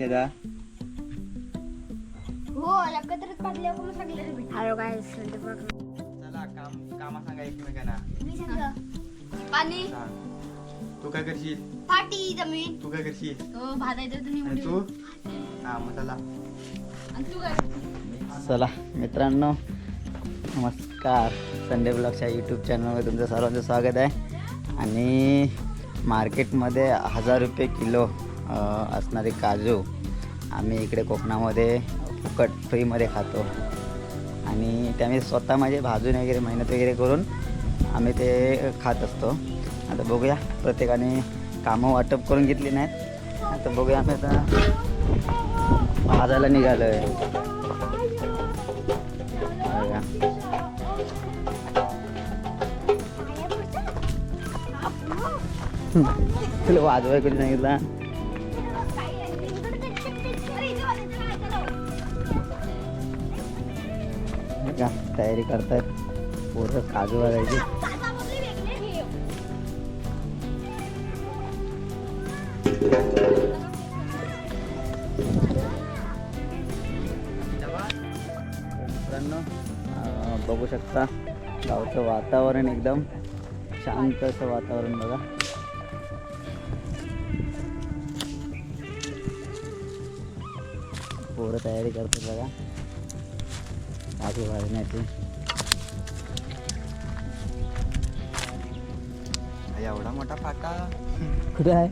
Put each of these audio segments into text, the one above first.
त्याचा हो एकत्रित पाडले कोण सांगले रे हॅलो गाईस चला काम कामा सांगा एकमेकांना. मी सांग. पाणी. सांग. तू काय करशील? पाटी जमीन तू काय करशील? तो भाजायचं तुम्ही आणि तू? हा मग चला. आणि तू काय चला मित्रांनो नमस्कार. संडे ब्लॉगच्या यूट्यूब चॅनलमध्ये तुमचं सर्वांचं स्वागत आहे. आणि मार्केटमध्ये हजार रुपये किलो असणारे काजू आम्ही इकडे कोकणामध्ये फुकट फ्रीमध्ये खातो. आणि ते आम्ही स्वतः म्हणजे भाजून वगैरे मेहनत वगैरे करून आम्ही ते खात असतो. आता बघूया प्रत्येकाने कामं वाटप करून घेतली नाहीत. आता बघूया आम्ही आता भाजायला निघालो आहे तुला वाजवाय कधी सांगितलं? तयारी करतायत. पोरं काजू वाजायची मित्रांनो बघू शकता गावचं वातावरण एकदम शांत असं वातावरण बघा. पोरं तयारी करतात बघा. काजू भाजण्याची एवढा मोठा फाटा? कुठे आहे?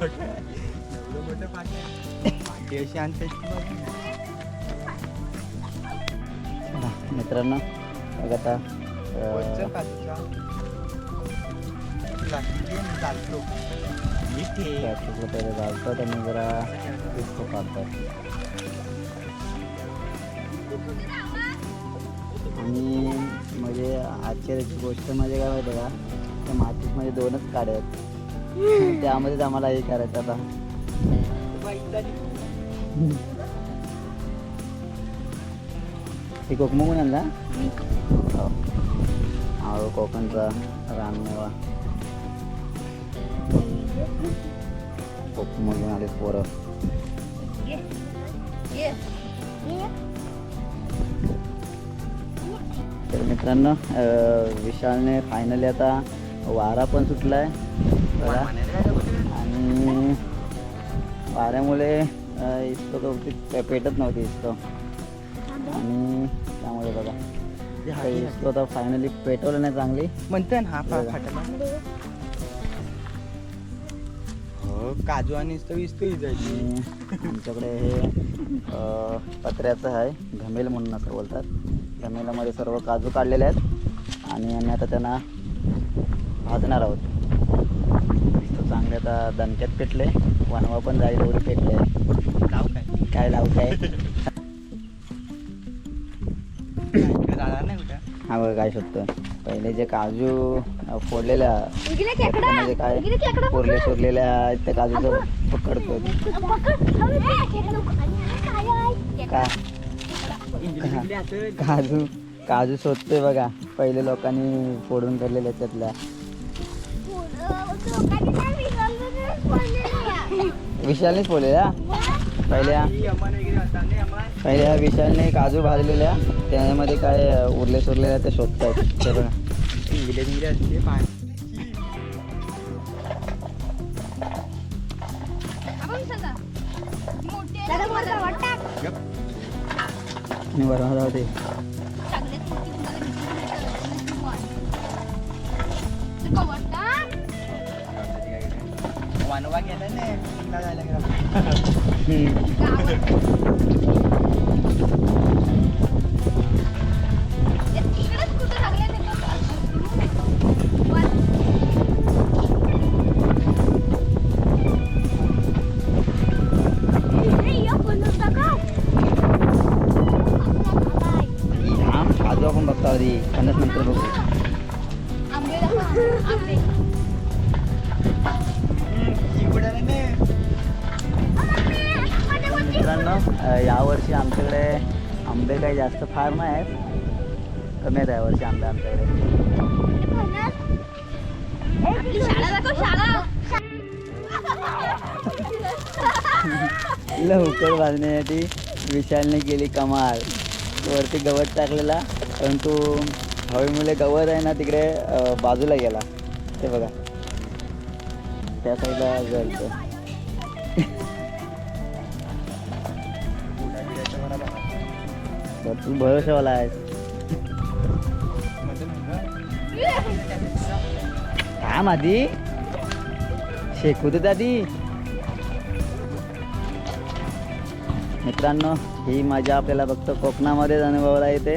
एवढं मोठं फाटा अशी आणते मित्रांनो आता चालतो. पहिले घालतात आणि जरा काढतात आणि म्हणजे आश्चर्याची गोष्ट म्हणजे काय माहिती का? त्या मातीमध्ये दोनच काड्या आहेत. त्यामध्येच आम्हाला हे करायचं आता. ही कोकम कोण आणला? हो, कोकणचा रानमेवा. कोकम घेऊन आले पोरं? तर मित्रांनो विशालने फायनली आता वारा पण सुटला आहे आणि वाऱ्यामुळे पे- पेटत नव्हती इस्तो आणि त्यामुळे बघा. इस्तो आता फायनली पेटवलं नाही चांगली. म्हणते ना काजू आणि इस्तो जायची. आमच्याकडे हे पत्र्याचं आहे घमेल म्हणून असं बोलतात. घमेलामध्ये सर्व काजू काढलेले आहेत. आणि आम्ही आता त्यांना भाजणार आहोत. चांगले आता दणक्यात पेटले. वनवा पण जाईल एवढे पेटले. लाव काय? काय लावू काय? इकडे जाणार नाही कुठं? हा बघा काय शोधतो पहिले जे काजू फोडलेल्या म्हणजे काय कोरले सोडलेल्या आहेत त्या काजूचं पकडतो असं काजू काजू शोधतोय बघा. पहिले लोकांनी फोडून काढलेल्या त्यातल्या. विशालनेच फोडलेल्या? पहिल्या. पहिल्या विशालने काजू भाजलेल्या. त्यामध्ये काय उरले सुरलेल्या ते शोधतायत. ते बघा. इंग्लिश असते पाणी गप. आणि बरोबर राहू दे वनवा गेला नाही यावर्षी आमच्याकडे आंबे काही जास्त फार नाही आहेत. कमी आहेत यावर्षी आंबे आमच्याकडे. लवकर भाजण्यासाठी विशालने केली कमाल. वरती गवत टाकलेला परंतु हवेमुळे गवत आहे ना तिकडे बाजूला गेला. ते बघा. त्या साईडला जळतं तू भरोशावाला आहेस. थांब आधी शेकू दे आधी मित्रांनो ही मजा आपल्याला फक्त कोकणामध्येच अनुभवायला येते.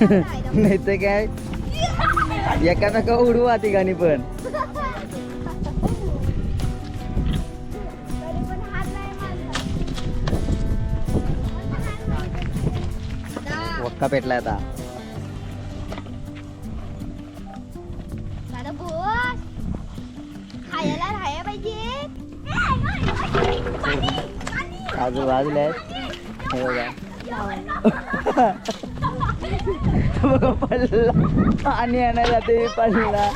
नाही तर काय? एकामेका उडवा ठिकाणी पण तरी पण? वक्का पेटलाय आता. काजू भाजले आहेत बघा पडला पाणी आणायला ते पडला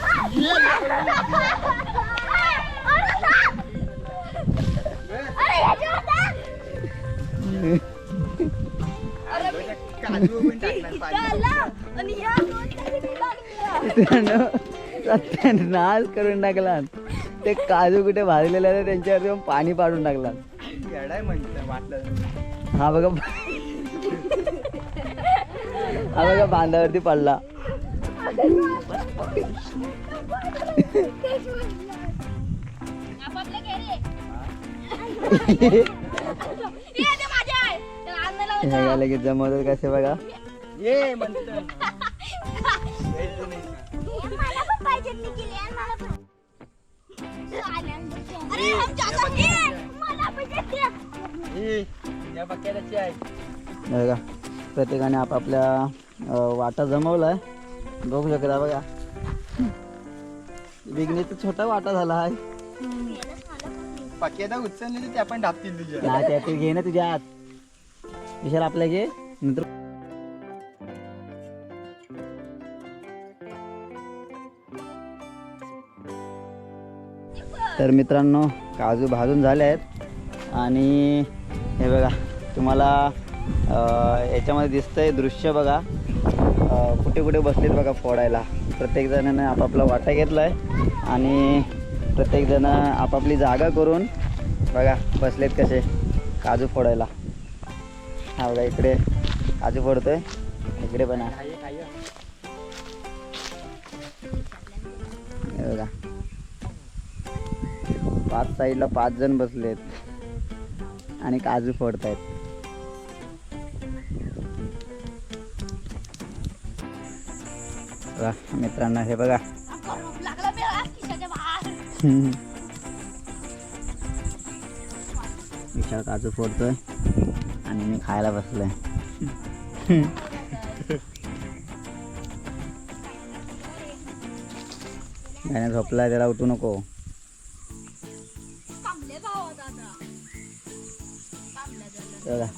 मित्रांनो सत्यानाश करून टाकला ते काजू कुठे भाजलेले त्यांच्यावरती पण पाडून टाकला हा बघा हा बघा बांधावरती पडला. हे लगेच जमवतात कसे बघा. ये प्रत्येकाने आपापल्या वाटा जमवलाय. बघू शकता बघा. विघ्नेचा छोटा वाटा झाला आहे. पक्यादा उचलले तर त्या पण ढापतील तुझ्या. नाही त्या ते घे ना तुझ्या आत विशाल आपल्या घे. नंतर तर मित्रांनो काजू भाजून झाले आहेत. आणि हे बघा तुम्हाला याच्यामध्ये दिसतंय दृश्य बघा. कुठे कुठे बसलेत बघा फोडायला. प्रत्येक जणानं आपापला वाटा घेतला आहे आणि प्रत्येकजण आपापली जागा करून बघा बसलेत कसे काजू फोडायला. हा बघा इकडे काजू फोडतोय. इकडे पण बघा. पाच साईडला पाच जण बसलेत आणि काजू फोडतायत. बघा, मित्रांनो हे बघा. विशाल काजू फोडतोय आणि मी खायला बसलोय. गाण्या झोपलाय त्याला उठू नको.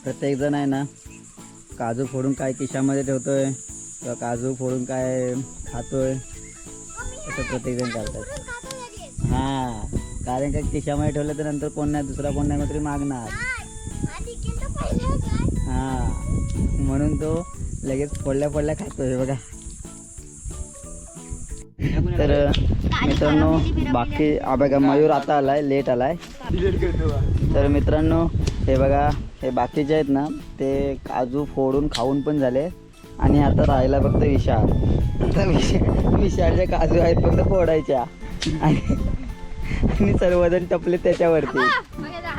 प्रत्येक जण आहे ना काजू फोडून काय किशामध्ये ठेवतोय? किंवा काजू फोडून काय खातोय असं प्रत्येक जण करतात. हा कारण का खिशामध्ये ठेवलं तर नंतर कोण नाही दुसरा कोण नाही तरी मागणार? हा म्हणून तो लगेच फोडल्या फोडल्या खातोय हे बघा तर मित्रांनो बाकी बघा मयूर आता आलाय लेट आलाय. तर मित्रांनो हे बघा हे बाकीचे आहेत ना ते काजू फोडून खाऊन पण झाले आणि आता राहिला फक्त विशाल. आता विशाल विशालच्या काजू आहेत फक्त फोडायच्या. आणि आणि सर्वजण टपले त्याच्यावरती. हा, मग जा-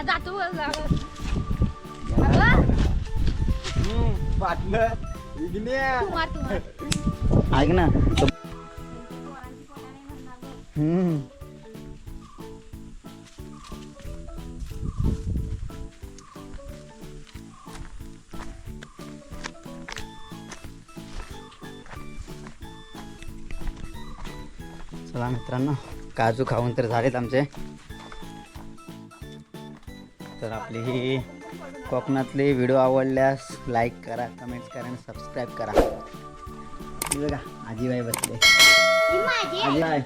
चला मित्रांनो काजू खाऊन तर झालेत आमचे. तर आपली ही कोकणातली व्हिडिओ आवडल्यास लाईक करा कमेंट्स करा आणि सबस्क्राईब करा. बघा आजीबाई बसले. आजीबाई.